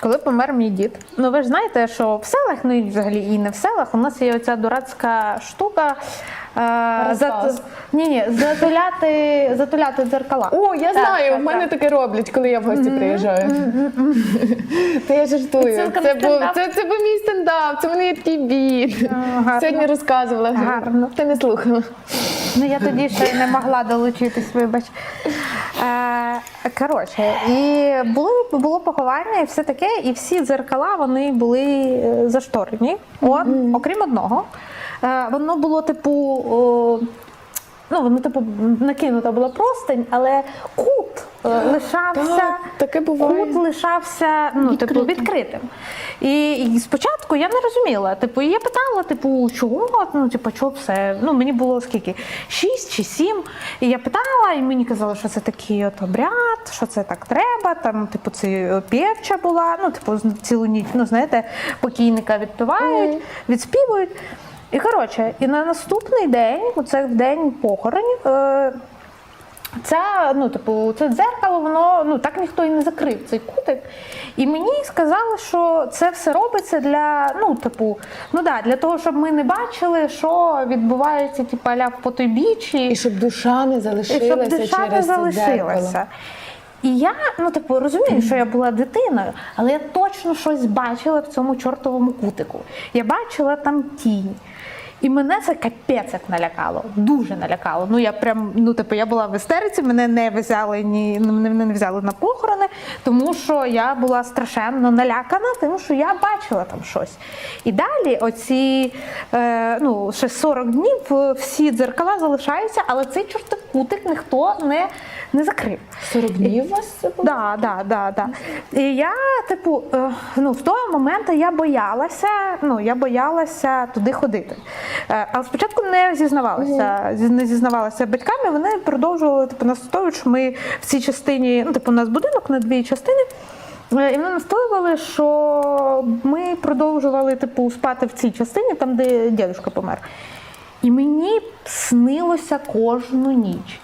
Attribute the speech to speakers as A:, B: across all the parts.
A: Коли помер мій дід, ну ви ж знаєте, що в селах, ну і взагалі і не в селах, у нас є оця дурацька штука. Е,
B: Розпас.
A: ні, ні, затуляти, затуляти дзеркала.
B: О, я
A: Так,
B: знаю,
A: так,
B: в мене
A: так.
B: таке роблять, коли я в гості приїжджаю. Та я жартую. Це
A: на
B: був,
A: стендап.
B: це, це був мій стендап, це в мене є такий біт.
A: гарно.
B: Сьогодні розказувала.
A: Гарно.
B: Ти не слухала.
A: Ну я тоді ще й не могла долучитись, вибач. Е, коротше, і було, було поховання, і все таке, і всі дзеркала вони були е, зашторені. От, окрім одного. Е, воно було типу. Ну, воно, типу, накинута була простень, але кут лишався.
B: Так, таке буває.
A: Кут лишався ну, типу, відкритим. І, і спочатку я не розуміла. Типу, і я питала, типу, чого? Ну, типу, чого все? Ну, мені було скільки? Шість чи сім. І я питала, і мені казали, що це такий от обряд, що це так треба. Там, типу, це пєвча була, ну, типу, цілу ніч, ну, знаєте, покійника відпівають, відспівують. І коротше, і на наступний день, оце в день похоронів, е, Ця, ну, типу, це дзеркало, воно ну так ніхто і не закрив цей кутик. І мені сказали, що це все робиться для, ну, типу, ну да, для того, щоб ми не бачили, що відбувається, типу, аля в потойбіччі.
B: І щоб душа не
A: І
B: залишилася
A: щоб душа не
B: через дзеркало.
A: залишилася. І я, ну типу, розумію, що я була дитиною, але я точно щось бачила в цьому чортовому кутику. Я бачила там тінь. І мене це капець як налякало, дуже налякало. Ну я прям, ну типу, я була в істериці, мене не взяли ні, ну, мене не взяли на похорони, тому що я була страшенно налякана, тому що я бачила там щось. І далі, оці е, ну, ще 40 днів всі дзеркала залишаються, але цей чортов кутик ніхто не, не закрив.
B: 40 днів у вас це було?
A: Да, да, да, да. І я, типу, е, ну, в той момент я боялася, ну, я боялася туди ходити. Але спочатку не зізнавалася, не зізнавалася батьками, вони продовжували типу, настоювати, що ми в цій частині, ну, типу, у нас будинок на дві частини. Е, І вони настоювали, що ми продовжували типу, спати в цій частині, там, де дідусь помер. І мені снилося кожну ніч.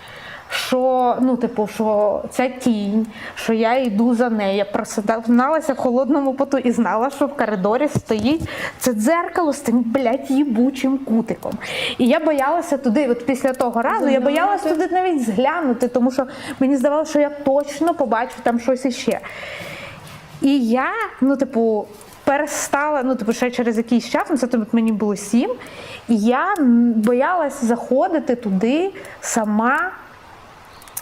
A: Що, ну, типу, що ця тінь, що я йду за нею. Я просиналася в холодному поту і знала, що в коридорі стоїть це дзеркало з тим, блядь, їбучим кутиком. І я боялася туди, от після того разу, я боялася туди навіть зглянути, тому що мені здавалося, що я точно побачу там щось іще. І я, ну, типу, перестала, ну, типу, ще через якийсь час, ну, це тобто, мені було сім, і я м, боялась заходити туди сама.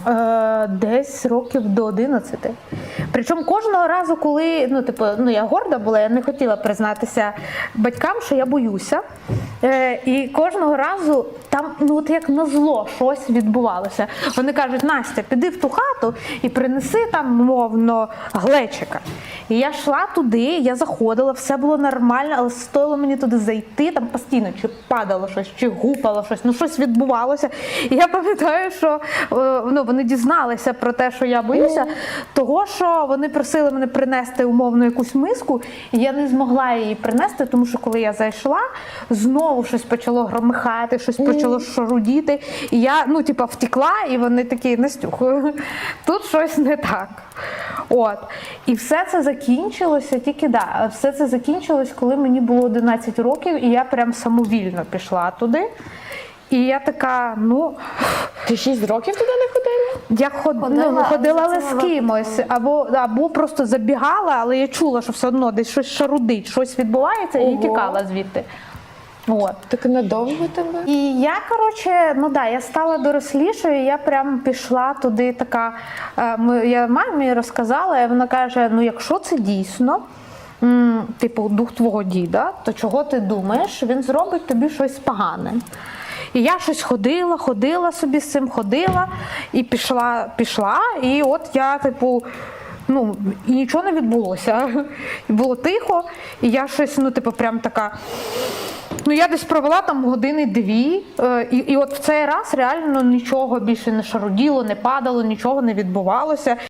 A: Е, десь років до 11. Причому кожного разу, коли ну, типу, ну, я горда була, я не хотіла признатися батькам, що я боюся. Е, і кожного разу там, ну от як на зло, щось відбувалося. Вони кажуть, Настя, піди в ту хату і принеси там, мовно, глечика. І я йшла туди, я заходила, все було нормально, але стоило мені туди зайти, там постійно чи падало щось, чи гупало щось, ну щось відбувалося. І я пам'ятаю, що е, ну, вони дізналися про те, що я боюся, того що вони просили мене принести умовно якусь миску, і я не змогла її принести, тому що коли я зайшла, знову щось почало громихати, щось почало шарудіти. І я ну, типа, втекла, і вони такі Настюх, тут щось не так. От. І все це закінчилося тільки да, все це закінчилось, коли мені було 11 років, і я прям самовільно пішла туди. І я така, ну,
B: Ти 6 років туди не ходила?
A: я ход,
C: Ходила,
A: ну, ходила
C: але
A: але з кимось, або, або просто забігала, але я чула, що все одно десь щось шарудить, щось відбувається, і тікала звідти. От.
B: Так надовго тебе?
A: І я, коротше, ну да, я стала дорослішою, я прям пішла туди така. е, Я мамі розказала, і вона каже: ну, якщо це дійсно. м, Типу, дух твого діда, то чого ти думаєш? Він зробить тобі щось погане. І я щось ходила, ходила собі з цим, ходила і пішла, пішла. І от я, типу, ну, і нічого не відбулося. І було тихо, і я щось, ну, типу, прям така. Ну, я десь провела там години дві, е, і, і от в цей раз реально нічого більше не шаруділо, не падало, нічого не відбувалося.